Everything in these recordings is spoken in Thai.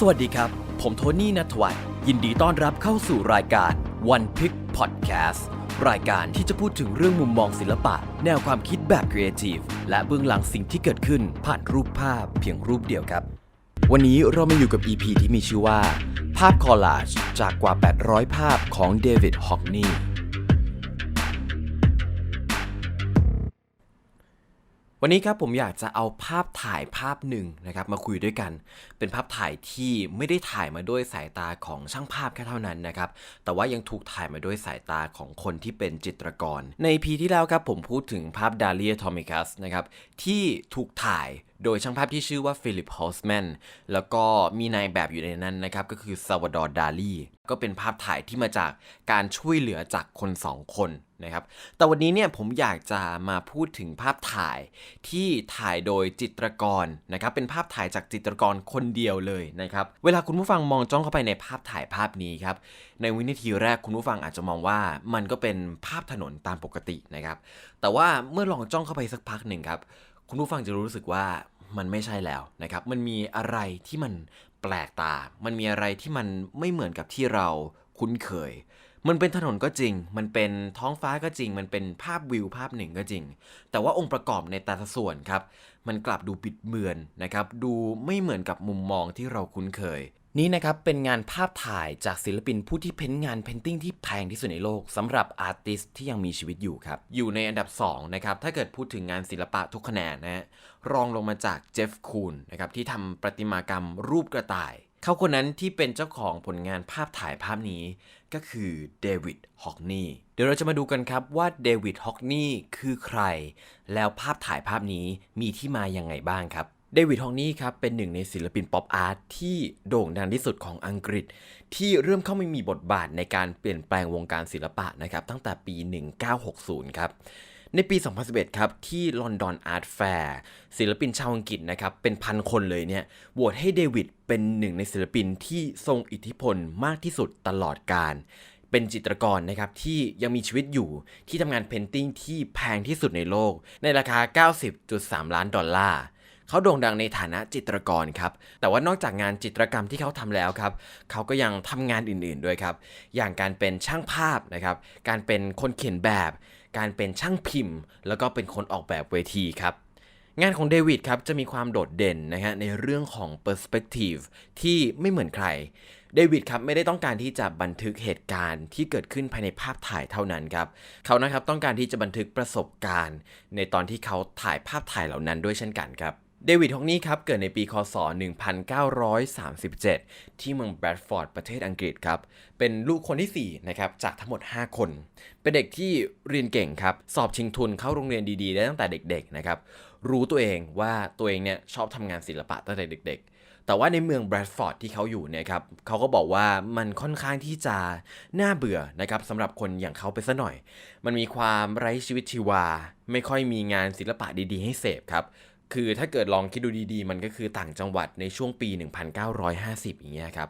สวัสดีครับ ผมโทนี่นัทวัฒน์ยินดีต้อนรับเข้าสู่รายการ One Pick Podcast รายการที่จะพูดถึงเรื่องมุมมองศิลปะ แนวความคิดแบบครีเอทีฟและเบื้องหลังสิ่งที่เกิดขึ้นผ่านรูปภาพเพียงรูปเดียวครับ วันนี้เรามาอยู่กับ EP ที่มีชื่อว่า ภาพคอลลาจจากกว่า 800 ภาพของเดวิดฮอกนี วันนี้ครับผมอยากจะเอาภาพถ่ายภาพหนึ่งนะครับมาคุยด้วยกัน เป็นภาพถ่ายที่ไม่ได้ถ่ายมาด้วยสายตาของช่างภาพแค่เท่านั้นนะครับแต่ว่ายังถูกถ่ายมาด้วยสายตาของคนที่เป็นจิตรกร ในพีที่แล้วครับผมพูดถึงภาพดาเลียทอมิคัสนะครับที่ถูกถ่ายโดยช่างภาพที่ชื่อว่าฟิลิปฮอสแมนแล้วก็มีนายแบบอยู่ในนั้นนะครับ ก็คือซาวดอร์ดาลีก็เป็นภาพถ่ายที่มาจากการช่วยเหลือจากคนสองคน นะครับ แต่วันนี้เนี่ยผมอยากจะมาพูดถึงภาพถ่ายที่ถ่ายโดยจิตรกรนะครับ เป็นภาพถ่ายจากจิตรกรคนเดียวเลยนะครับ เวลาคุณผู้ฟังมองจ้องเข้าไปในภาพถ่ายภาพนี้ครับ ในวินาทีแรกคุณผู้ฟังอาจจะมองว่ามันก็เป็นภาพถนนตามปกตินะครับ แต่ว่าเมื่อลองจ้องเข้าไปสักพักหนึ่งครับ คุณผู้ฟังจะรู้สึกว่ามันไม่ใช่แล้วนะครับ มันมีอะไรที่มันแปลกตา มันมีอะไรที่มันไม่เหมือนกับที่เราคุ้นเคย มันเป็นถนนก็จริง มันเป็นท้องฟ้าก็จริง มันเป็นภาพวิวภาพหนึ่งก็จริง แต่ว่าองค์ประกอบในแต่ละส่วนครับ มันกลับดูปิดเบือนนะครับ ดูไม่เหมือนกับมุมมองที่เราคุ้นเคย นี่นะครับเป็นงานภาพถ่ายจากศิลปินผู้ที่เพ้นงานเพนติ้งที่แพงที่สุดในโลกสำหรับอาร์ติสที่ยังมีชีวิตอยู่ครับ อยู่ในอันดับ2นะครับถ้าเกิดพูดถึงงานศิลปะทุกคะแนนนะฮะรองลงมาจากเจฟคูนนะครับที่ทำประติมากรรมรูปกระต่ายเขาคนนั้นที่เป็นเจ้าของผลงานภาพถ่ายภาพนี้ ก็คือเดวิดฮอกนีเดี๋ยวเราจะมาดูกันครับว่าเดวิดฮอกนีคือใคร แล้วภาพถ่ายภาพนี้มีที่มายังไงบ้างครับเดวิดฮอกนีครับเป็นหนึ่งในศิลปินป๊อปอาร์ตที่โด่งดังที่สุดของอังกฤษ ที่เริ่มเข้ามามีบทบาทในการเปลี่ยนแปลงวงการศิลปะนะครับตั้งแต่ปี 1960 ครับ ในปี 2011 ครับ ที่ลอนดอนอาร์ตแฟร์ศิลปินชาวอังกฤษนะครับ เป็นพันคนเลยเนี่ยโหวตให้เดวิดเป็นหนึ่งในศิลปินที่ทรงอิทธิพลมากที่สุดตลอดการ เป็นจิตรกรนะครับ ที่ยังมีชีวิตอยู่ที่ทำงานเพนติ้งที่แพงที่สุดในโลก ในราคา 90.3 ล้านดอลลาร์เขาโด่งดังในฐานะจิตรกรครับ แต่ว่านอกจากงานจิตรกรรมที่เขาทำแล้วครับ เขาก็ยังทำงานอื่นๆด้วยครับ อย่างการเป็นช่างภาพนะครับ การเป็นคนเขียนแบบ การเป็นช่างพิมพ์ แล้วก็เป็นคนออกแบบเวทีครับ งานของเดวิดครับจะมีความโดดเด่นนะฮะในเรื่องของ perspective ที่ไม่เหมือนใครเดวิดครับไม่ได้ต้องการที่จะบันทึกเหตุการณ์ที่เกิดขึ้นภายในภาพถ่ายเท่านั้นครับเขานะครับต้องการที่จะบันทึกประสบการณ์ ในตอนที่เขาถ่ายภาพถ่ายเหล่านั้นด้วยเช่นกันครับ เดวิดฮอกนี่ครับเกิดในปีคศ 1937 ที่เมืองแบรดฟอร์ดประเทศอังกฤษครับ เป็นลูกคนที่ 4 นะครับ จากทั้งหมด 5 คน เป็นเด็กที่เรียนเก่งครับ สอบชิงทุนเข้าโรงเรียนดีๆ ได้ตั้งแต่เด็กๆ นะครับ รู้ตัวเองว่าตัวเองเนี่ยชอบทำงานศิลปะตั้งแต่เด็ก ๆ แต่ว่าในเมืองแบรดฟอร์ดที่เขาอยู่เนี่ยครับเขาก็บอกว่ามันค่อนข้างที่จะน่าเบื่อนะครับสำหรับคนอย่างเขาไปซะหน่อย มันมีความไร้ชีวิตชีวา ไม่ค่อยมีงานศิลปะดีๆ ให้เสพครับ คือถ้าเกิดลองคิดดูดีๆ มันก็คือต่างจังหวัดในช่วงปี 1950 อย่างเงี้ยครับ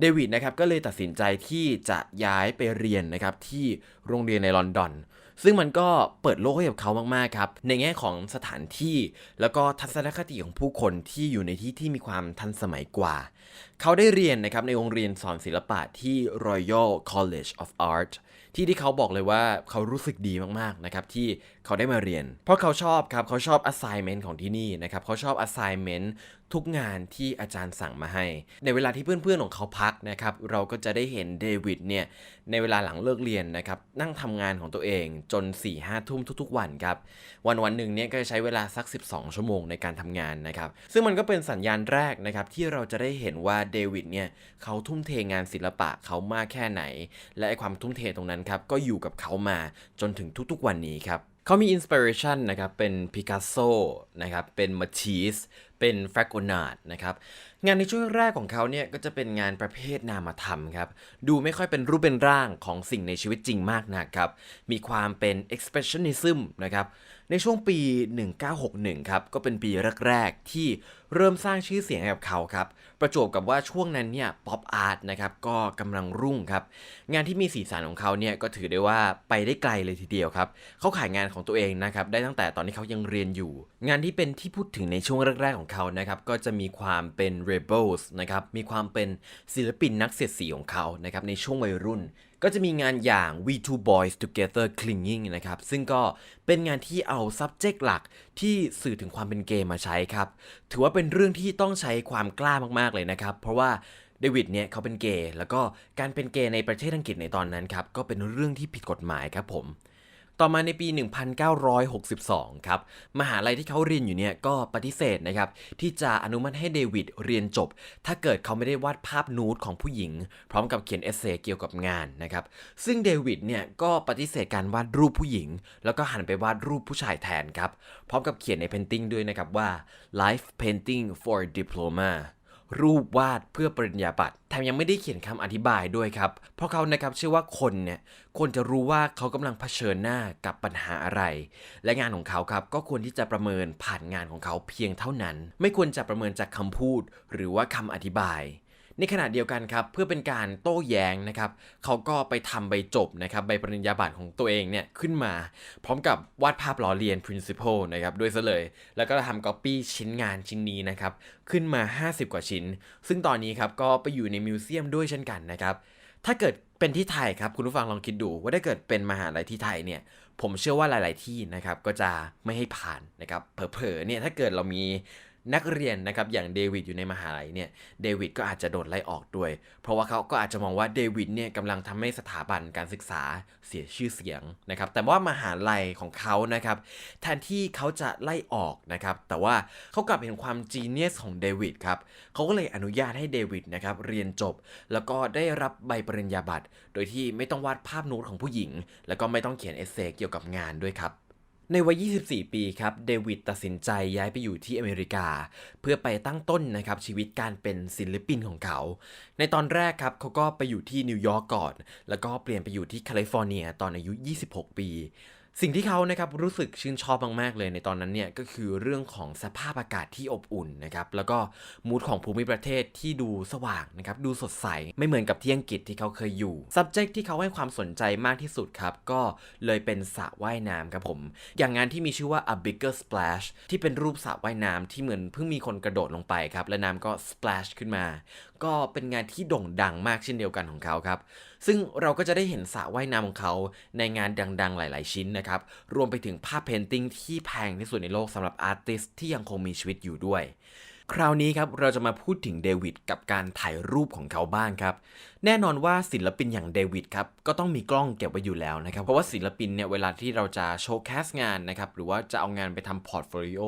เดวิดนะครับก็เลยตัดสินใจที่จะย้ายไปเรียนนะครับที่โรงเรียนในลอนดอน ซึ่งมันก็เปิดโลกให้กับเขามากๆครับ ในแง่ของสถานที่ แล้วก็ทัศนคติของผู้คนที่อยู่ในที่ที่มีความทันสมัยกว่า เขาได้เรียนนะครับในโรงเรียนสอนศิลปะที่ Royal College of Art ที่ที่เขาบอกเลยว่าเขารู้สึกดีมากๆนะครับที่เขาได้มาเรียน เพราะเขาชอบครับเขาชอบ assignment ของที่นี่นะครับเขาชอบ assignment ทุกงานที่อาจารย์สั่งมาให้ ในเวลาที่เพื่อนๆของเขาพักนะครับเราก็จะได้เห็นเดวิดเนี่ยในเวลาหลังเลิกเรียนนะครับนั่งทำงานของตัวเองจน4 5ทุ่มทุกๆวันครับวันวันหนึ่งเนี่ยก็จะใช้เวลาสัก 12 ชั่วโมงในการทำงานนะครับซึ่งมันก็เป็นสัญญาณแรกนะครับที่เราจะได้เห็นว่าเดวิดเนี่ยเขาทุ่มเทงานศิลปะเขามากแค่ไหน และไอความทุ่มเทตรงนั้นครับก็อยู่กับเขามาจนถึงทุกๆวันนี้ครับเขามีอินสปิเรชันนะครับเป็นพิกัสโซนะครับเป็นมาชีสเป็นแฟกโกนาดนะครับ งานในช่วงแรกของเขาเนี่ยก็จะเป็นงานประเภทนามธรรมครับ ดูไม่ค่อยเป็นรูปเป็นร่างของสิ่งในชีวิตจริงมากนักครับ มีความเป็น expressionism นะครับ ในช่วงปี 1961 ครับ ก็เป็นปีแรก ๆ ที่เริ่มสร้างชื่อเสียงให้กับเขาครับ ประจวบกับว่าช่วงนั้นเนี่ยป๊อปอาร์ตนะครับก็กำลังรุ่งครับ งานที่มีสีสันของเขาเนี่ยก็ถือได้ว่าไปได้ไกลเลยทีเดียวครับ เขาขายงานของตัวเองนะครับได้ตั้งแต่ตอนที่เขายังเรียนอยู่ งานที่เป็นที่พูดถึงในช่วงแรก ๆ ของเขานะครับก็จะมีความเป็น rebels นะครับมีความเป็นศิลปินนักเสียดสีของเขานะครับในช่วงวัยรุ่น ก็จะมีงานอย่าง We Two Boys Together Clinging นะครับ ซึ่งก็เป็นงานที่เอา subject หลักที่สื่อถึงความเป็นเกย์มาใช้ครับ ถือว่าเป็นเรื่องที่ต้องใช้ความกล้ามากๆเลยนะครับ เพราะว่าเดวิดเนี่ยเขาเป็นเกย์แล้วก็การเป็นเกย์ในประเทศอังกฤษในตอนนั้นครับ ก็เป็นเรื่องที่ผิดกฎหมายครับผม ต่อมาในปี 1962 ครับ มหาลัยที่เขาเรียนอยู่เนี่ยก็ปฏิเสธนะครับ ที่จะอนุมัติให้เดวิดเรียนจบ ถ้าเกิดเขาไม่ได้วาดภาพนูดของผู้หญิง พร้อมกับเขียนเอเซเกี่ยวกับงานนะครับ ซึ่งเดวิดเนี่ยก็ปฏิเสธการวาดรูปผู้หญิง แล้วก็หันไปวาดรูปผู้ชายแทนครับ พร้อมกับเขียนในเพนติงด้วยนะครับว่า life painting for diploma รูปวาดเพื่อปริญญาบัตรแถมยังไม่ได้เขียนคำอธิบายด้วยครับ เพราะเขานะครับเชื่อว่าคนเนี่ยควรจะรู้ว่าเขากำลังเผชิญหน้ากับปัญหาอะไร และงานของเขาครับก็ควรที่จะประเมินผ่านงานของเขาเพียงเท่านั้น ไม่ควรจะประเมินจากคำพูด หรือว่าคำอธิบาย ในขณะเดียวกันครับเพื่อเป็นการโต้แย้งนะครับเขาก็ไปทำใบจบนะครับใบปริญญาบัตรของตัวเองเนี่ยขึ้นมา พร้อมกับวาดภาพล้อเลียน principle นะครับด้วยซะเลย แล้วก็ทำ copy ชิ้นงานชิ้นนี้นะครับขึ้นมา 50 กว่าชิ้น ซึ่งตอนนี้ครับก็ไปอยู่ในมิวเซียมด้วยเช่นกันนะครับถ้าเกิดเป็นที่ไทยครับคุณผู้ฟังลองคิดดูว่าถ้าเกิดเป็นมหาลัยที่ไทยเนี่ยผมเชื่อว่าหลาย ๆ ที่นะครับก็จะไม่ให้ผ่านนะครับเผลอ ๆ เนี่ยถ้าเกิดเรามี นักเรียนนะครับอย่างเดวิดอยู่ในมหาลัยเนี่ยเดวิดก็อาจจะโดนไล่ออกด้วย เพราะว่าเขาก็อาจจะมองว่าเดวิดเนี่ยกำลังทำให้สถาบันการศึกษาเสียชื่อเสียงนะครับแต่ว่ามหาลัยของเขานะครับแทนที่เขาจะไล่ออกนะครับแต่ว่าเขากลับเห็นความจีเนียสของเดวิดครับเขาก็เลยอนุญาตให้เดวิดนะครับเรียนจบ แล้วก็ได้รับใบปริญญาบัตรโดยที่ไม่ต้องวาดภาพนูดของผู้หญิง แล้วก็ไม่ต้องเขียนเอเซเกี่ยวกับงานด้วยครับ ในวัย 24 ปีครับ เดวิดตัดสินใจย้ายไปอยู่ที่อเมริกา เพื่อไปตั้งต้นนะครับชีวิตการเป็นศิลปินของเขา ในตอนแรกครับเขาก็ไปอยู่ที่นิวยอร์กก่อน แล้วก็เปลี่ยนไปอยู่ที่แคลิฟอร์เนียตอนอายุ 26 ปี สิ่งที่เขานะครับรู้สึกชื่นชอบมากๆเลยในตอนนั้นเนี่ยก็คือเรื่องของสภาพอากาศที่อบอุ่นนะครับแล้วก็มูดของภูมิประเทศที่ดูสว่างนะครับดูสดใสไม่เหมือนกับที่อังกฤษที่เขาเคยอยู่ subject ที่เขาให้ความสนใจมากที่สุดครับก็เลยเป็นสระว่ายน้ำครับผม อย่างงานที่มีชื่อว่า a bigger splash ที่เป็นรูปสระว่ายน้ำที่เหมือนเพิ่งมีคนกระโดดลงไปครับและน้ำก็ splash ขึ้นมา ก็เป็นงานที่โด่งดังมากเช่นเดียวกันของเขาครับ ซึ่งเราก็จะได้เห็นสระว่ายน้ำของเขาในงานดังๆหลาย ๆ ชิ้นนะครับ รวมไปถึงภาพเพนติ้งที่แพงที่สุดในโลกสำหรับอาร์ติสที่ยังคงมีชีวิตอยู่ด้วย คราวนี้ครับเราจะมาพูดถึงเดวิดกับการถ่ายรูปของเขาบ้างครับ แน่นอนว่าศิลปินอย่างเดวิดครับก็ต้องมีกล้องเก็บไว้อยู่แล้วนะครับ เพราะว่าศิลปินเนี่ยเวลาที่เราจะโชว์แคสงานนะครับหรือว่าจะเอางานไปทำพอร์ตโฟลิโอ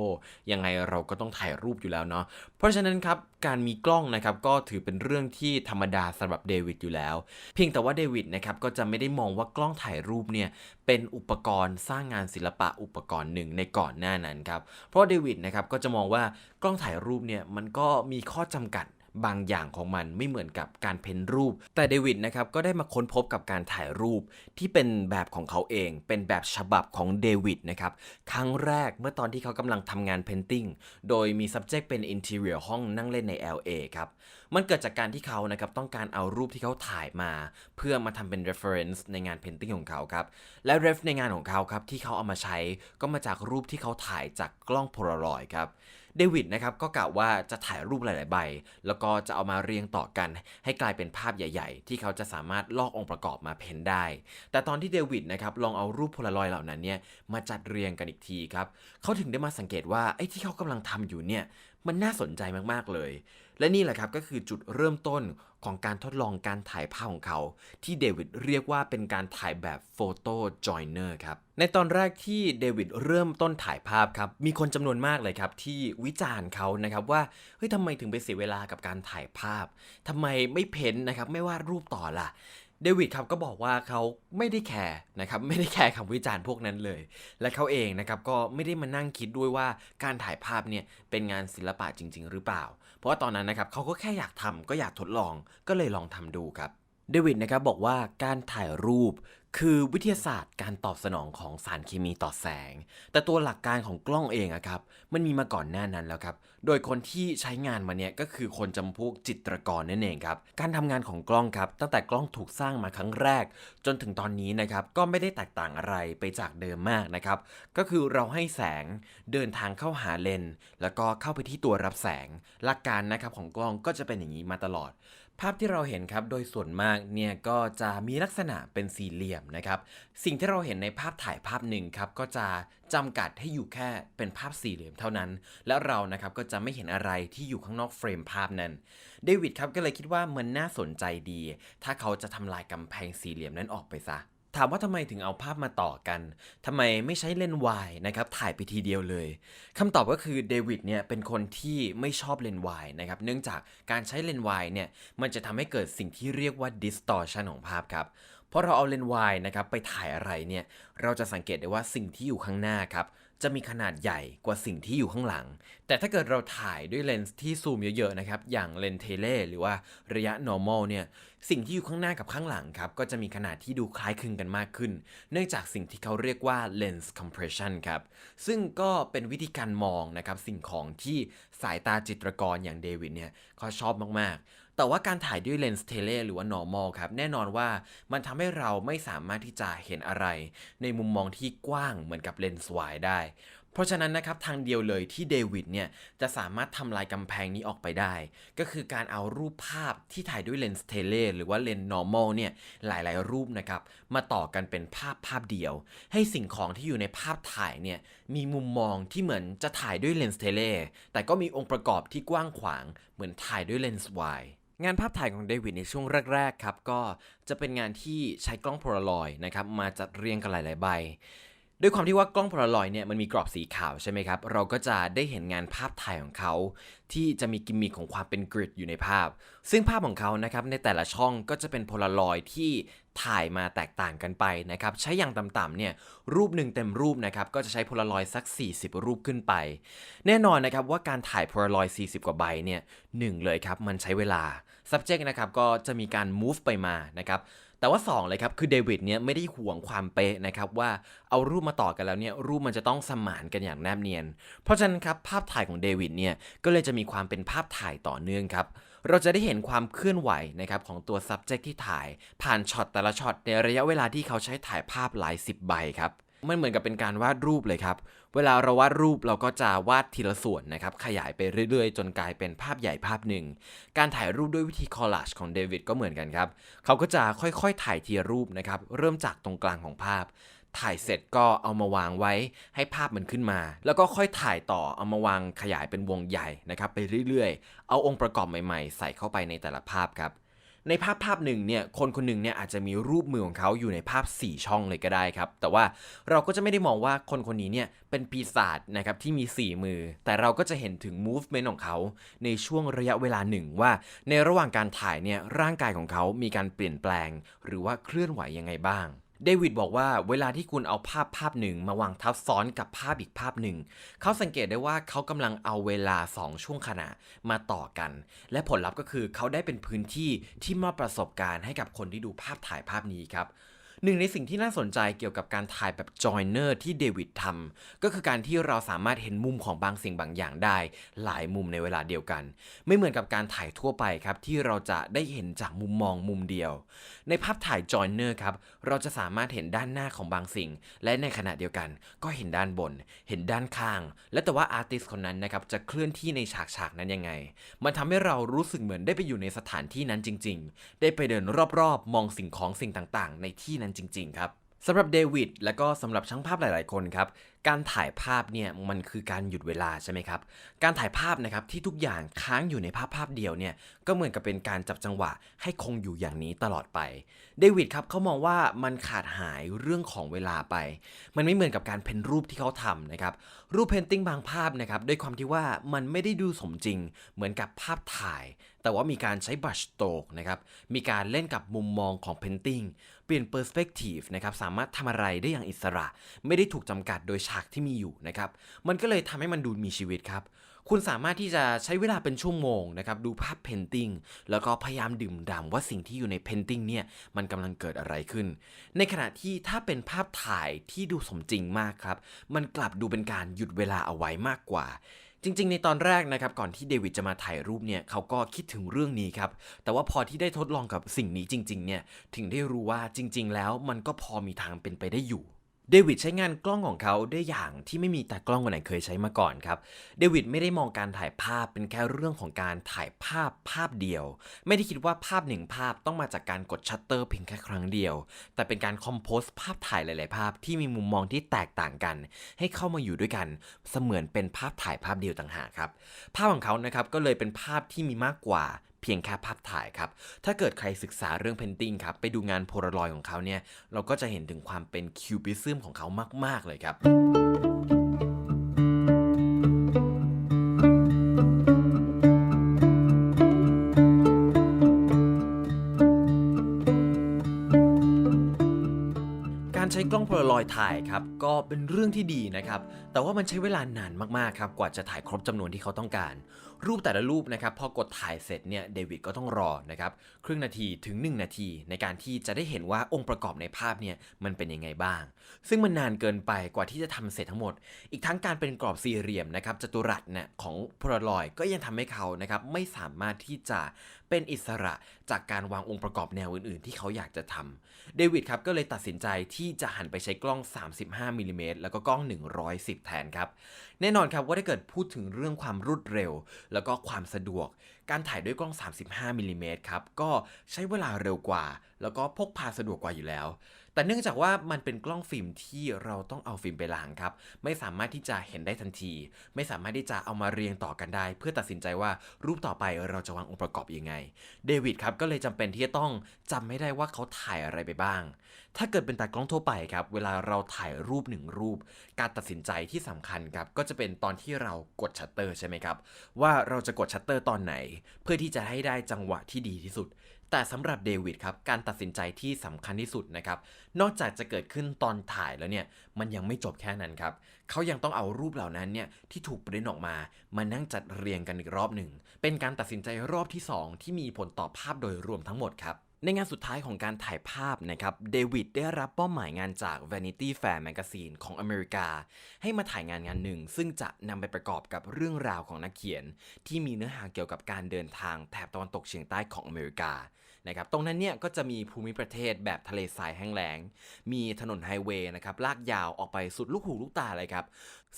ยังไงเราก็ต้องถ่ายรูปอยู่แล้วเนาะเพราะฉะนั้นครับการมีกล้องนะครับก็ถือเป็นเรื่องที่ธรรมดาสำหรับเดวิดอยู่แล้ว เพียงแต่ว่าเดวิดนะครับก็จะไม่ได้มองว่ากล้องถ่ายรูปเนี่ยเป็นอุปกรณ์สร้างงานศิลปะอุปกรณ์หนึ่งในก่อนหน้านั้นครับเพราะเดวิดนะครับก็จะมองว่ากล้องถ่ายรูปเนี่ยมันก็มีข้อจำกัด บางอย่างของมันไม่เหมือนกับการเพ้นรูป แต่เดวิดนะครับก็ได้มาค้นพบกับการถ่ายรูปที่เป็นแบบของเขาเอง เป็นแบบฉบับของเดวิดนะครับครั้งแรกเมื่อตอนที่เขากำลังทำงานเพนติ้งโดยมี subject เป็น interior ห้องนั่งเล่นใน LA ครับ มันเกิดจากการที่เขานะครับต้องการเอารูปที่เขาถ่ายมา เพื่อมาทำเป็น reference ในงานเพนติ้งของเขาครับ และ ref ในงานของเขาครับที่เขาเอามาใช้ก็มาจากรูปที่เขาถ่ายจากกล้องโพลารอยด์ครับเดวิดนะครับก็กล่าวว่าจะถ่ายรูปหลาย ๆ ใบ แล้วก็จะเอามาเรียงต่อกัน ให้กลายเป็นภาพใหญ่ ๆ ที่เขาจะสามารถลอกองค์ประกอบมาเพ้นได้ แต่ตอนที่เดวิดนะครับลองเอารูปโพลารอยด์เหล่านั้นเนี่ยมาจัดเรียงกันอีกทีครับเขาถึงได้มาสังเกตว่าไอ้ที่เขากำลังทำอยู่เนี่ยมันน่าสนใจมาก ๆ เลย และนี่แหละครับก็คือจุดเริ่มต้นของการทดลองการถ่ายภาพของเขา ที่เดวิดเรียกว่าเป็นการถ่ายแบบโฟโต้จอยเนอร์ครับในตอนแรกที่เดวิดเริ่มต้นถ่ายภาพครับมีคนจำนวนมากเลยครับที่วิจารณ์เขานะครับว่าเฮ้ยทำไมถึงไปเสียเวลากับการถ่ายภาพทำไมไม่เพ้นนะครับไม่วาดรูปต่อล่ะ เดวิดครับก็บอกว่าเขาไม่ได้แคร์นะครับไม่ได้แคร์คำวิจารณ์พวกนั้นเลย และเขาเองนะครับก็ไม่ได้มานั่งคิดด้วยว่าการถ่ายภาพเนี่ยเป็นงานศิลปะจริง ๆ หรือเปล่า เพราะว่าตอนนั้นนะครับเขาก็แค่อยากทำก็อยากทดลองก็เลยลองทำดูครับ เดวิดนะครับบอกว่าการถ่ายรูปคือวิทยาศาสตร์การตอบสนองของสารเคมีต่อแสง แต่ตัวหลักการของกล้องเองอะครับ มันมีมาก่อนหน้านั้นแล้วครับ โดยคนที่ใช้งานมาเนี่ยก็คือคนจำพวกจิตรกรนั่นเองครับ การทำงานของกล้องครับ ตั้งแต่กล้องถูกสร้างมาครั้งแรก จนถึงตอนนี้นะครับ ก็ไม่ได้แตกต่างอะไรไปจากเดิมมากนะครับ ก็คือเราให้แสงเดินทางเข้าหาเลนส์แล้วก็เข้าไปที่ตัวรับแสง หลักการนะครับของกล้องก็จะเป็นอย่างนี้มาตลอด ภาพที่เราเห็นครับโดยส่วนมากเนี่ยก็จะมีลักษณะเป็นสี่เหลี่ยมนะครับ สิ่งที่เราเห็นในภาพถ่ายภาพหนึ่งครับก็จะจำกัดให้อยู่แค่เป็นภาพสี่เหลี่ยมเท่านั้น แล้วเรานะครับก็จะไม่เห็นอะไรที่อยู่ข้างนอกเฟรมภาพนั้นเดวิดครับก็เลยคิดว่ามันน่าสนใจดี ถ้าเขาจะทำลายกำแพงสี่เหลี่ยมนั้นออกไปซะ ถามว่าทำไมถึงเอาภาพมาต่อกันทำไมไม่ใช้เลนส์วายนะครับถ่ายไปทีเดียวเลยคำตอบก็คือเดวิดเนี่ยเป็นคนที่ไม่ชอบเลนส์วายนะครับเนื่องจากการใช้เลนส์วายเนี่ยมันจะทำให้เกิดสิ่งที่เรียกว่า distortion ของภาพครับเพราะเราเอาเลนส์วายนะครับไปถ่ายอะไรเนี่ยเราจะสังเกตได้ว่าสิ่งที่อยู่ข้างหน้าครับ จะมีขนาดใหญ่กว่าสิ่งที่อยู่ข้างหลัง แต่ถ้าเกิดเราถ่ายด้วยเลนส์ที่ซูมเยอะๆนะครับ อย่างเลนส์เทเลหรือว่าระยะ normal เนี่ย สิ่งที่อยู่ข้างหน้ากับข้างหลังครับ ก็จะมีขนาดที่ดูคล้ายคลึงกันมากขึ้น เนื่องจากสิ่งที่เขาเรียกว่า lens compression ครับ ซึ่งก็เป็นวิธีการมองนะครับ สิ่งของที่สายตาจิตรกรอย่างเดวิดเนี่ยเขาชอบมากๆ แต่ว่าการถ่ายด้วยเลนส์เทเลหรือว่า normal ครับ แน่นอนว่ามันทำให้เราไม่สามารถที่จะเห็นอะไร ในมุมมองที่กว้างเหมือนกับเลนส์วายได้ เพราะฉะนั้นนะครับทางเดียวเลยที่เดวิดเนี่ยจะสามารถทำลายกำแพงนี้ออกไปได้ ก็คือการเอารูปภาพที่ถ่ายด้วยเลนส์เทเลหรือว่าเลนส์ normal เนี่ยหลายๆ รูปนะครับมาต่อกันเป็นภาพภาพเดียว ให้สิ่งของที่อยู่ในภาพถ่ายเนี่ยมีมุมมองที่เหมือนจะถ่ายด้วยเลนส์เทเลแต่ก็มีองค์ประกอบที่กว้างขวางเหมือนถ่ายด้วยเลนส์วาย งานภาพถ่ายของเดวิดในช่วงแรก ๆ ครับ ก็จะเป็นงานที่ใช้กล้องโพลารอยด์นะครับมาจัดเรียงกันหลาย ๆ ใบ ด้วยความที่ว่ากล้องโพลารอยด์เนี่ยมันมีกรอบสีขาวใช่ไหมครับ เราก็จะได้เห็นงานภาพถ่ายของเขา ที่จะมีกิมมิคของความเป็นกริดอยู่ในภาพ ซึ่งภาพของเขานะครับในแต่ละช่องก็จะเป็นโพลารอยที่ถ่ายมาแตกต่างกันไปนะครับ ใช้อย่างต่ำๆเนี่ยรูปหนึ่งเต็มรูปนะครับก็จะใช้โพลารอยสัก 40 รูปขึ้นไป แน่นอนนะครับว่าการถ่ายโพลารอย 40 กว่าใบเนี่ยหนึ่งเลยครับมันใช้เวลา subject นะครับก็จะมีการ move ไปมานะครับ แต่ว่า 2 เลยครับ คือเดวิดเนี่ยไม่ได้ห่วงความเป๊ะนะครับว่าเอารูปมาต่อกันแล้วเนี่ยรูปมันจะต้องสมานกันอย่างแนบเนียน เพราะฉะนั้นครับภาพถ่ายของเดวิดเนี่ยก็เลยจะมีความเป็นภาพถ่ายต่อเนื่องครับเราจะได้เห็นความเคลื่อนไหวนะครับของตัว subject ที่ถ่าย ผ่านช็อตแต่ละช็อตในระยะเวลาที่เขาใช้ถ่ายภาพหลายสิบใบครับ มันเหมือนกับเป็นการวาดรูปเลยครับ เวลาเราวาดรูปเราก็จะวาดทีละส่วนนะครับ ขยายไปเรื่อยๆ จนกลายเป็นภาพใหญ่ภาพหนึ่ง การถ่ายรูปด้วยวิธีคอลลาจของเดวิดก็เหมือนกันครับ เขาก็จะค่อยๆถ่ายทีละรูปนะครับ เริ่มจากตรงกลางของภาพ ถ่ายเสร็จก็เอามาวางไว้ให้ภาพมันขึ้นมา แล้วก็ค่อยถ่ายต่อเอามาวางขยายเป็นวงใหญ่นะครับไปเรื่อยๆ เอาองค์ประกอบใหม่ๆ ใส่เข้าไปในแต่ละภาพครับ ในภาพภาพหนึ่งเนี่ยคนคนหนึ่งเนี่ยอาจจะมีรูปมือของเขาอยู่ในภาพ 4 ช่องเลยก็ได้ครับ แต่ว่าเราก็จะไม่ได้มองว่าคนคนนี้เนี่ยเป็นปีศาจนะครับที่มี 4 มือ แต่เราก็จะเห็นถึง movement ของเขาในช่วงระยะเวลาหนึ่งว่า ในระหว่างการถ่ายเนี่ยร่างกายของเขามีการเปลี่ยนแปลง หรือว่าเคลื่อนไหวยังไงบ้าง เดวิดบอกว่าเวลาที่คุณเอาภาพภาพหนึ่งมาวางทับซ้อนกับภาพอีกภาพหนึ่ง เขาสังเกตได้ว่าเขากำลังเอาเวลา 2 ช่วงขณะมาต่อกัน และผลลัพธ์ก็คือเขาได้เป็นพื้นที่ที่มอบประสบการณ์ให้กับคนที่ดูภาพถ่ายภาพนี้ครับ หนึ่งในสิ่งที่น่าสนใจเกี่ยวกับการถ่ายแบบจอยเนอร์ที่เดวิดทำก็คือการที่เราสามารถเห็นมุมของบางสิ่งบางอย่างได้ หลายมุมในเวลาเดียวกัน ไม่เหมือนกับการถ่ายทั่วไปครับที่เราจะได้เห็นจากมุมมองมุมเดียว ในภาพถ่ายจอยเนอร์ครับเราจะสามารถเห็นด้านหน้าของบางสิ่ง และในขณะเดียวกัน ก็เห็นด้านบน เห็นด้านข้าง และแต่ว่าอาร์ติสคนนั้นนะครับจะเคลื่อนที่ในฉากฉากนั้นยังไง มันทำให้เรารู้สึกเหมือนได้ไปอยู่ในสถานที่นั้นจริง ๆ ได้ไปเดินรอบๆ มองสิ่งของสิ่งต่างๆ ในที่นั้นจริง ๆ ครับสำหรับเดวิดและก็สำหรับช่างภาพหลาย ๆ คนครับ การถ่ายภาพเนี่ยมันคือการหยุดเวลาใช่ไหมครับ การถ่ายภาพนะครับที่ทุกอย่างค้างอยู่ในภาพภาพเดียวเนี่ยก็เหมือนกับเป็นการจับจังหวะให้คงอยู่อย่างนี้ตลอดไป เดวิดครับเขามองว่ามันขาดหายเรื่องของเวลาไป มันไม่เหมือนกับการเพ้นรูปที่เขาทำนะครับ รูปเพนติ้งบางภาพนะครับด้วยความที่ว่ามันไม่ได้ดูสมจริง เหมือนกับภาพถ่าย แต่ว่ามีการใช้บัชโตกนะครับ มีการเล่นกับมุมมองของเพนติ้ง เปลี่ยน perspective นะครับ สามารถทำอะไรได้อย่างอิสระ ไม่ได้ถูกจำกัดโดยฉากที่มีอยู่นะครับ มันก็เลยทำให้มันดูมีชีวิตครับ คุณสามารถที่จะใช้เวลาเป็นชั่วโมงนะครับดูภาพเพนติงแล้วก็พยายามดื่มด่ำว่าสิ่งที่อยู่ในเพนติงเนี่ยมันกำลังเกิดอะไรขึ้น ในขณะที่ถ้าเป็นภาพถ่ายที่ดูสมจริงมากครับ มันกลับดูเป็นการหยุดเวลาเอาไว้มากกว่าจริงๆ ในตอนแรกนะครับก่อนที่เดวิดจะมาถ่ายรูปเนี่ยเขาก็คิดถึงเรื่องนี้ครับ แต่ว่าพอที่ได้ทดลองกับสิ่งนี้จริง ๆ เนี่ยถึงได้รู้ว่าจริง ๆ แล้วมันก็พอมีทางเป็นไปได้อยู่ เดวิดใช้งานกล้องของเขาได้อย่างที่ไม่มีตากล้องคนไหนเคยใช้มาก่อนครับ เดวิดไม่ได้มองการถ่ายภาพเป็นแค่เรื่องของการถ่ายภาพภาพเดียว ไม่ได้คิดว่าภาพหนึ่งภาพต้องมาจากการกดชัตเตอร์เพียงแค่ครั้งเดียว แต่เป็นการคอมโพสภาพถ่ายหลาย ๆ ภาพที่มีมุมมองที่แตกต่างกัน ให้เข้ามาอยู่ด้วยกัน เสมือนเป็นภาพถ่ายภาพเดียวต่างหากครับ ภาพของเขานะครับก็เลยเป็นภาพที่มีมากกว่า พียงแค่ภาพถ่ายครับ ถ้าเกิดใครศึกษาเรื่องเพนติงครับ ไปดูงานโพลารอยของเขาเนี่ย เราก็จะเห็นถึงความเป็นคิวบิซึมของเขามาก ๆ เลยครับการใช้กล้องโพลารอยด์ถ่ายครับก็เป็นเรื่องที่ดีนะครับ แต่ว่ามันใช้เวลานานมากๆครับกว่าจะถ่ายครบจำนวนที่เขาต้องการรูปแต่ละรูปนะครับพอกดถ่ายเสร็จเนี่ยเดวิดก็ต้องรอนะครับครึ่งนาทีถึง 1 นาที ในการที่จะได้เห็นว่าองค์ประกอบในภาพเนี่ยมันเป็นยังไงบ้าง ซึ่งมันนานเกินไปกว่าที่จะทำเสร็จทั้งหมด อีกทั้งการเป็นกรอบสี่เหลี่ยมนะครับจัตุรัสเนี่ยของโพลารอยก็ยังทำให้เขานะครับไม่สามารถที่จะเป็นอิสระจากการวางองค์ประกอบแนวอื่น ๆ ที่เขาอยากจะทำเดวิดครับก็เลยตัดสินใจที่จะหันไปใช้กล้อง 35มิลลิเมตรแล้วก็กล้อง 110 แทนครับแน่นอนครับว่าถ้าเกิดพูดถึงเรื่องความรวดเร็วแล้วก็ความสะดวก การถ่ายด้วยกล้อง 35มิลลิเมตรครับ ก็ใช้เวลาเร็วกว่า แล้วก็พกพาสะดวกกว่าอยู่แล้ว แต่เนื่องจากว่ามันเป็นกล้องฟิล์มที่เราต้องเอาฟิล์มไปล้างครับ ไม่สามารถที่จะเห็นได้ทันที ไม่สามารถที่จะเอามาเรียงต่อกันได้ เพื่อตัดสินใจว่ารูปต่อไปเราจะวางองค์ประกอบยังไง เดวิดครับก็เลยจำเป็นที่จะต้องจำไม่ได้ว่าเขาถ่ายอะไรไปบ้าง ถ้าเกิดเป็นตากล้องทั่วไปครับ เวลาเราถ่ายรูปหนึ่งรูป การตัดสินใจที่สำคัญครับก็จะเป็นตอนที่เรากดชัตเตอร์ใช่ไหมครับ ว่าเราจะกดชัตเตอร์ตอนไหน เพื่อที่จะให้ได้จังหวะที่ดีที่สุด แต่สำหรับเดวิดครับการตัดสินใจที่สำคัญที่สุดนะครับนอกจากจะเกิดขึ้นตอนถ่ายแล้วเนี่ยมันยังไม่จบแค่นั้นครับเขายังต้องเอารูปเหล่านั้นเนี่ยที่ถูกปริ้นออกมามานั่งจัดเรียงกันอีกรอบหนึ่ง เป็นการตัดสินใจรอบที่ 2 ที่มีผลต่อภาพโดยรวมทั้งหมดครับในงานสุดท้ายของการถ่ายภาพนะครับเดวิดได้รับเป้าหมายงานจาก Vanity Fair Magazine ของอเมริกา ให้มาถ่ายงานงานหนึ่ง ซึ่งจะนำไปประกอบกับเรื่องราวของนักเขียน ที่มีเนื้อหาเกี่ยวกับการเดินทางแถบตะวันตกเฉียงใต้ของอเมริกา นะครับตรงนั้นเนี่ยก็จะมีภูมิประเทศแบบทะเลทรายแห้งแล้ง มีถนนไฮเวย์นะครับลากยาวออกไปสุดลูกหูลูกตาเลยครับ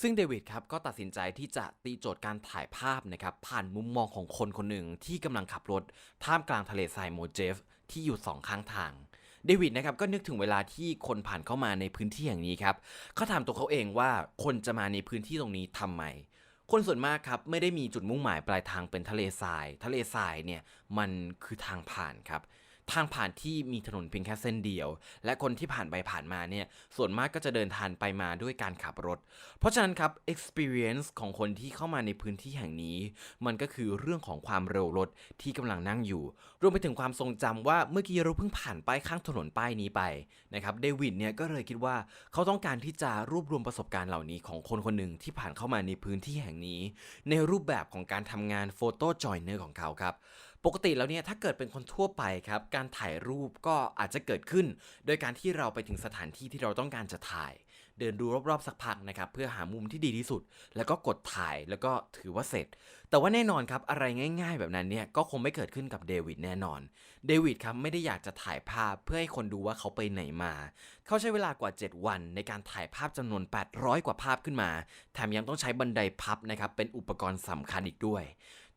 ซึ่งเดวิดครับก็ตัดสินใจที่จะตีโจทย์การถ่ายภาพนะครับผ่านมุมมองของคนคนหนึ่งที่กำลังขับรถท่ามกลางทะเลทรายโมเจฟที่อยู่สองข้างทางเดวิดนะครับก็นึกถึงเวลาที่คนผ่านเข้ามาในพื้นที่อย่างนี้ครับเขาถามตัวเขาเองว่าคนจะมาในพื้นที่ตรงนี้ทำไม คนส่วนมากครับไม่ได้มีจุดมุ่งหมายปลายทางเป็นทะเลทราย ทะเลทรายเนี่ยมันคือทางผ่านครับ ทางผ่านที่มีถนนเพียงแค่เส้นเดียว และคนที่ผ่านไปผ่านมาเนี่ยส่วนมากก็จะเดินทางไปมาด้วยการขับรถ เพราะฉะนั้นครับ experience ของคนที่เข้ามาในพื้นที่แห่งนี้ มันก็คือเรื่องของความเร็วรถที่กำลังนั่งอยู่ รวมไปถึงความทรงจำว่าเมื่อกี้เราเพิ่งผ่านป้ายข้างถนนป้ายนี้ไปนะครับเดวิดเนี่ยก็เลยคิดว่าเขาต้องการที่จะรวบรวมประสบการณ์เหล่านี้ของคนคนหนึ่งที่ผ่านเข้ามาในพื้นที่แห่งนี้ ในรูปแบบของการทำงานโฟโต้จอยเนอร์ของเขาครับ ปกติแล้วเนี่ยถ้าเกิดเป็นคนทั่วไปครับการถ่ายรูปก็อาจจะเกิดขึ้น โดยการที่เราไปถึงสถานที่ที่เราต้องการจะถ่าย เดินดูรอบๆสักพักนะครับเพื่อหามุมที่ดีที่สุด แล้วก็กดถ่ายแล้วก็ถือว่าเสร็จ แต่ว่าแน่นอนครับอะไรง่าย ๆ แบบนั้นเนี่ยก็คงไม่เกิดขึ้นกับเดวิดแน่นอนเดวิดครับไม่ได้อยากจะถ่ายภาพเพื่อให้คนดูว่าเขาไปไหนมา เขาใช้เวลากว่า 7 วันในการถ่ายภาพจำนวน 800 กว่าภาพขึ้นมา แถมยังต้องใช้บันไดพับนะครับเป็นอุปกรณ์สำคัญอีกด้วย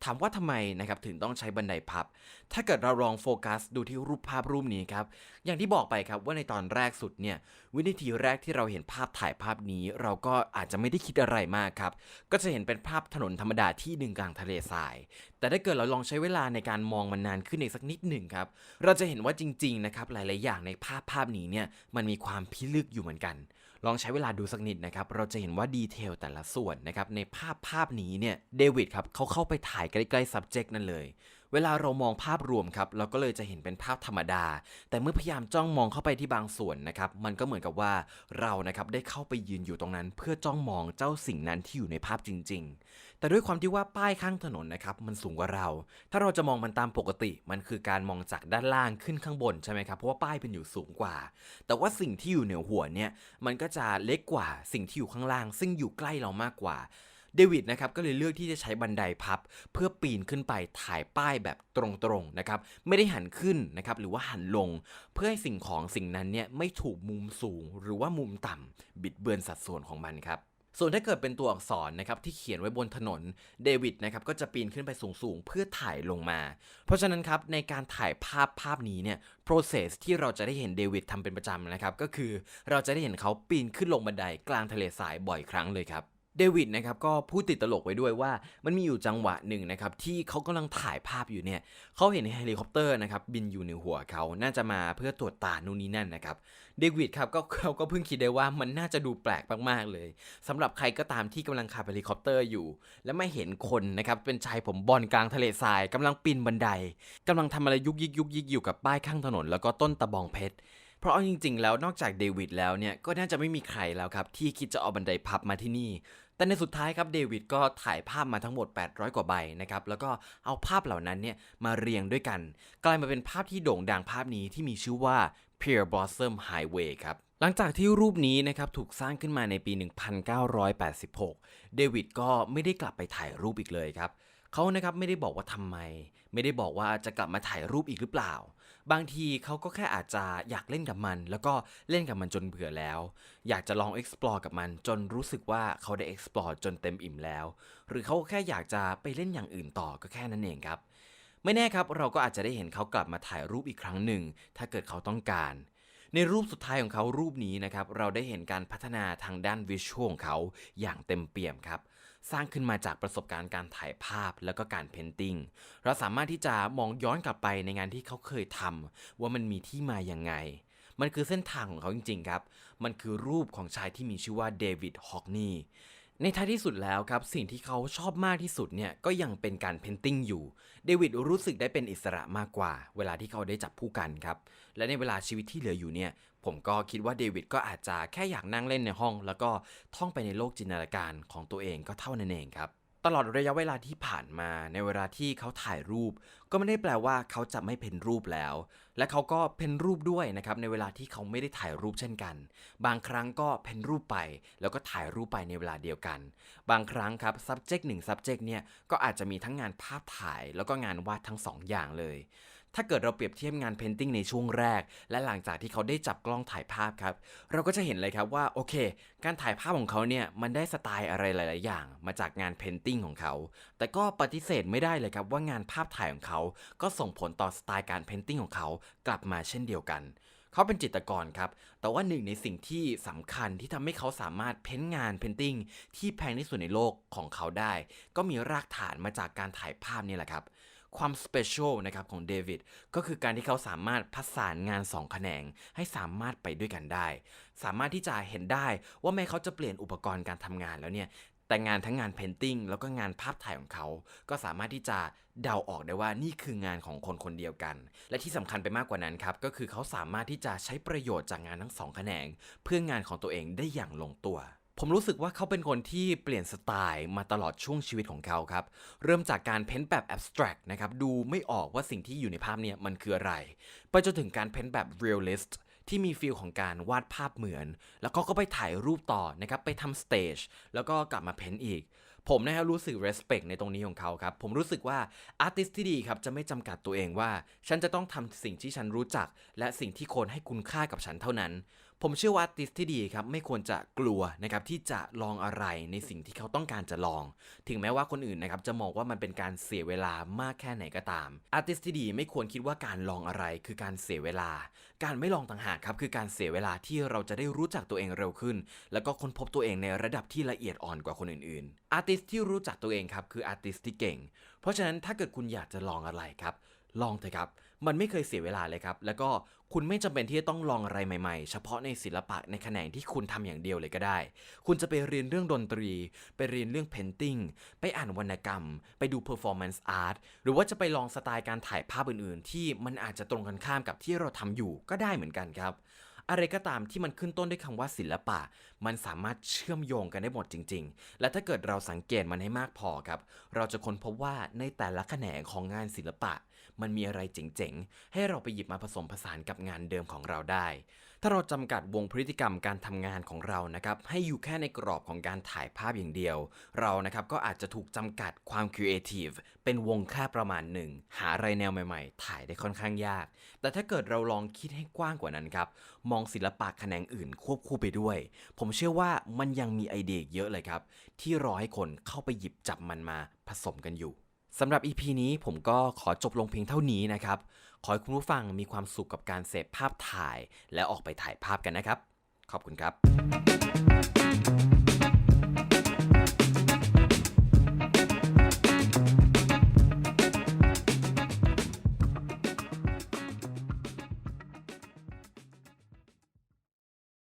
ถามว่าทำไมนะครับถึงต้องใช้บันไดพับ ถ้าเกิดเราลองโฟกัสดูที่รูปภาพรูปนี้ครับ อย่างที่บอกไปครับว่าในตอนแรกสุดเนี่ย วินาทีแรกที่เราเห็นภาพถ่ายภาพนี้ เราก็อาจจะไม่ได้คิดอะไรมากครับ ก็จะเห็นเป็นภาพถนนธรรมดาที่หนึ่งกลางทะเลทราย แต่ถ้าเกิดเราลองใช้เวลาในการมองมันนานขึ้นอีกสักนิดหนึ่งครับ เราจะเห็นว่าจริงๆนะครับหลาย ๆ อย่างในภาพภาพนี้เนี่ยมันมีความพิลึกอยู่เหมือนกัน ลองใช้เวลาดูสักนิดนะครับ เราจะเห็นว่าดีเทลแต่ละส่วนนะครับในภาพภาพนี้เนี่ยเดวิดครับเขาเข้าไปถ่ายใกล้ๆ subject นั่นเลย เวลาเรามองภาพรวมครับเราก็เลยจะเห็นเป็นภาพธรรมดา แต่เมื่อพยายามจ้องมองเข้าไปที่บางส่วนนะครับมันก็เหมือนกับว่าเรานะครับได้เข้าไปยืนอยู่ตรงนั้น เพื่อจ้องมองเจ้าสิ่งนั้นที่อยู่ในภาพจริง ๆ แต่ด้วยความที่ว่าป้ายข้างถนนนะครับมันสูงกว่าเรา ถ้าเราจะมองมันตามปกติ มันคือการมองจากด้านล่างขึ้นข้างบนใช่ไหมครับเพราะว่าป้ายเป็นอยู่สูงกว่า แต่ว่าสิ่งที่อยู่เหนือหัวเนี่ยมันก็จะเล็กกว่าสิ่งที่อยู่ข้างล่าง ซึ่งอยู่ใกล้เรามากกว่า เดวิดนะครับก็เลยเลือกที่จะใช้บันไดพับ เพื่อปีนขึ้นไปถ่ายป้ายแบบตรงๆนะครับไม่ได้หันขึ้นนะครับหรือว่าหันลง เพื่อให้สิ่งของสิ่งนั้นเนี่ยไม่ถูกมุมสูง หรือว่ามุมต่ำบิดเบือนสัดส่วนของมันครับส่วนถ้าเกิดเป็นตัวอักษรนะครับที่เขียนไว้บนถนนเดวิดนะครับก็จะปีนขึ้นไปสูงๆ เพื่อถ่ายลงมา เพราะฉะนั้นครับในการถ่ายภาพภาพนี้เนี่ย process ที่เราจะได้เห็นเดวิดทำเป็นประจำนะครับ ก็คือเราจะได้เห็นเขาปีนขึ้นลงบันไดกลางทะเลทรายบ่อยครั้งเลยครับ เดวิดนะครับก็พูดติดตลกไว้ด้วยว่ามันมีอยู่จังหวะหนึ่งนะครับที่เขากำลังถ่ายภาพอยู่เนี่ยเขาเห็นเฮลิคอปเตอร์นะครับบินอยู่เหนือหัวเขาน่าจะมาเพื่อตรวจตานู่นนี่นั่นนะครับเดวิดครับก็เขาก็เพิ่งคิดได้ว่ามันน่าจะดูแปลกมากๆเลยสำหรับใครก็ตามที่กำลังขับเฮลิคอปเตอร์อยู่ และไม่เห็นคนนะครับเป็นชายผมบอลกลางทะเลทรายกำลังปีนบันไดกำลังทำอะไรยุกยิกยุกยิกอยู่กับป้ายข้างถนน แล้วก็ต้นตะบองเพชรเพราะเอาจริงๆ แล้วนอกจากเดวิดแล้วเนี่ยก็น่าจะไม่มีใครแล้วครับที่คิดจะเอาบันไดพับมาที่นี่ แต่ในสุดท้ายครับเดวิดก็ถ่ายภาพมาทั้งหมด 800 กว่าใบนะครับแล้วก็เอาภาพเหล่านั้นเนี่ยมาเรียงด้วยกัน กลายมาเป็นภาพที่โด่งดังภาพนี้ที่มีชื่อว่า Pier Blossom Highway ครับหลังจากที่รูปนี้นะครับถูกสร้างขึ้นมาในปี 1986 เดวิดก็ไม่ได้กลับไปถ่ายรูปอีกเลยครับเขานะครับไม่ได้บอกว่าทำไม ไม่ได้บอกว่าจะกลับมาถ่ายรูปอีกหรือเปล่า บางทีเขาก็แค่อาจจะอยากเล่นกับมัน แล้วก็เล่นกับมันจนเบื่อแล้ว อยากจะลอง explore กับมันจนรู้สึกว่าเขาได้ explore จนเต็มอิ่มแล้ว หรือเขาแค่อยากจะไปเล่นอย่างอื่นต่อก็แค่นั้นเองครับไม่แน่ครับเราก็อาจจะได้เห็นเขากลับมาถ่ายรูปอีกครั้งหนึ่ง ถ้าเกิดเขาต้องการ ในรูปสุดท้ายของเขารูปนี้นะครับเราได้เห็นการพัฒนาทางด้านวิชวลของเขาอย่างเต็มเปี่ยมครับ สร้างขึ้นมาจากประสบการณ์การถ่ายภาพแล้วก็การเพนติงเราสามารถที่จะมองย้อนกลับไปในงานที่เขาเคยทำว่ามันมีที่มาอย่างไงมันคือเส้นทางของเขาจริงๆครับ มันคือรูปของชายที่มีชื่อว่าเดวิดฮอกนี ในท้ายที่สุดแล้วครับ สิ่งที่เขาชอบมากที่สุดเนี่ยก็ยังเป็นการเพนติ้งอยู่เดวิดรู้สึกได้เป็นอิสระมากกว่า เวลาที่เขาได้จับผู้กันครับ และในเวลาชีวิตที่เหลืออยู่เนี่ยผมก็คิดว่าเดวิดก็อาจจะแค่อยากนั่งเล่นในห้อง แล้วก็ท่องไปในโลกจินตนาการของตัวเองก็เท่านั้นเองครับ ตลอดระยะเวลาที่ผ่านมาในเวลาที่เขาถ่ายรูป ก็ไม่ได้แปลว่าเขาจะไม่เพ้นรูปแล้ว และเขาก็เพ้นรูปด้วยนะครับในเวลาที่เขาไม่ได้ถ่ายรูปเช่นกัน บางครั้งก็เพ้นรูปไป แล้วก็ถ่ายรูปไปในเวลาเดียวกัน บางครั้งครับ subject หนึ่ง subject เนี่ยก็อาจจะมีทั้งงานภาพถ่าย แล้วก็งานวาดทั้งสองอย่างเลย ถ้าเกิดเราเปรียบเทียบงานเพนติ้งในช่วงแรก และหลังจากที่เขาได้จับกล้องถ่ายภาพครับ เราก็จะเห็นเลยครับว่าโอเค การถ่ายภาพของเขาเนี่ยมันได้สไตล์อะไรหลาย ๆ อย่าง มาจากงานเพนติ้งของเขา แต่ก็ปฏิเสธไม่ได้เลยครับว่างานภาพถ่ายของเขา ก็ส่งผลต่อสไตล์การเพนติ้งของเขากลับมาเช่นเดียวกันเขาเป็นจิตรกรครับ แต่ว่าหนึ่งในสิ่งที่สำคัญที่ทำให้เขาสามารถเพ้นงานเพนติ้งที่แพงที่สุดในโลกของเขาได้ ก็มีรากฐานมาจากการถ่ายภาพนี่แหละครับ ความสเปเชียลนะครับของเดวิดก็คือการที่เขาสามารถผสานงานสองแขนงให้สามารถไปด้วยกันได้ สามารถที่จะเห็นได้ว่าแม้เขาจะเปลี่ยนอุปกรณ์การทำงานแล้วเนี่ยแต่งานทั้งงานเพนติ้งแล้วก็งานภาพถ่ายของเขา ก็สามารถที่จะเดาออกได้ว่านี่คืองานของคนคนเดียวกัน และที่สำคัญไปมากกว่านั้นครับ ก็คือเขาสามารถที่จะใช้ประโยชน์จากงานทั้งสองแขนง เพื่องานของตัวเองได้อย่างลงตัว ผมรู้สึกว่าเขาเป็นคนที่เปลี่ยนสไตล์มาตลอดช่วงชีวิตของเขาครับ เริ่มจากการเพ้นท์แบบ abstract นะครับ ดูไม่ออกว่าสิ่งที่อยู่ในภาพเนี่ยมันคืออะไร ไปจนถึงการเพ้นท์แบบ realist ที่มีฟีลของการวาดภาพเหมือน แล้วก็ก็ไปถ่ายรูปต่อนะครับ ไปทำสเตจแล้วก็กลับมาเพ้นท์อีก ผมนะครับรู้สึก respect ในตรงนี้ของเขาครับ ผมรู้สึกว่า artist ที่ดีครับ จะไม่จำกัดตัวเองว่า ฉันจะต้องทำสิ่งที่ฉันรู้จัก และสิ่งที่คนให้คุณค่ากับฉันเท่านั้น ผมเชื่อว่า artist ที่ดีครับไม่ควรจะกลัวนะครับที่จะลองอะไรในสิ่งที่เขาต้องการจะลอง ถึงแม้ว่าคนอื่นนะครับจะมองว่ามันเป็นการเสียเวลามากแค่ไหนก็ตาม artist ที่ดีไม่ควรคิดว่าการลองอะไรคือการเสียเวลา การไม่ลองต่างหากครับคือการเสียเวลาที่เราจะได้รู้จักตัวเองเร็วขึ้น แล้วก็ค้นพบตัวเองในระดับที่ละเอียดอ่อนกว่าคนอื่นๆ artist ที่รู้จักตัวเองครับคือ artist ที่เก่ง เพราะฉะนั้นถ้าเกิดคุณอยากจะลองอะไรครับลองเถอะครับ มันไม่เคยเสียเวลาเลยครับ แล้วก็คุณไม่จำเป็นที่จะต้องลองอะไรใหม่ๆ เฉพาะในศิลปะในแขนงที่คุณทำอย่างเดียวเลยก็ได้ คุณจะไปเรียนเรื่องดนตรี ไปเรียนเรื่อง painting ไปอ่านวรรณกรรม ไปดู performance art หรือว่าจะไปลองสไตล์การถ่ายภาพอื่นๆ ที่มันอาจจะตรงกันข้ามกับที่เราทำอยู่ก็ได้เหมือนกันครับอะไรก็ตามที่มันขึ้นต้นด้วยคำว่าศิลปะ มันสามารถเชื่อมโยงกันได้หมดจริง ๆ และถ้าเกิดเราสังเกตมันให้มากพอครับ เราจะค้นพบว่าในแต่ละแขนงของงานศิลปะ มันมีอะไรเจ๋งๆ ให้เราไปหยิบมาผสมผสานกับงานเดิมของเราได้ ถ้าเราจำกัดวงพฤติกรรมการทำงานของเรานะครับให้อยู่แค่ในกรอบของการถ่ายภาพอย่างเดียว เรานะครับก็อาจจะถูกจำกัดความครีเอทีฟเป็นวงแค่ประมาณหนึ่งหาอะไรแนวใหม่ๆ ถ่ายได้ค่อนข้างยาก แต่ถ้าเกิดเราลองคิดให้กว้างกว่านั้นครับมองศิลปะแขนงอื่นควบคู่ไปด้วย ผมเชื่อว่ามันยังมีไอเดียเยอะเลยครับ ที่รอให้คนเข้าไปหยิบจับมันมาผสมกันอยู่ สำหรับ EP นี้ผมก็ขอจบลงเพียงเท่านี้นะครับ ขอให้คุณผู้ฟังมีความสุขกับการเสพภาพถ่าย และออกไปถ่ายภาพกันนะครับ ขอบคุณครับ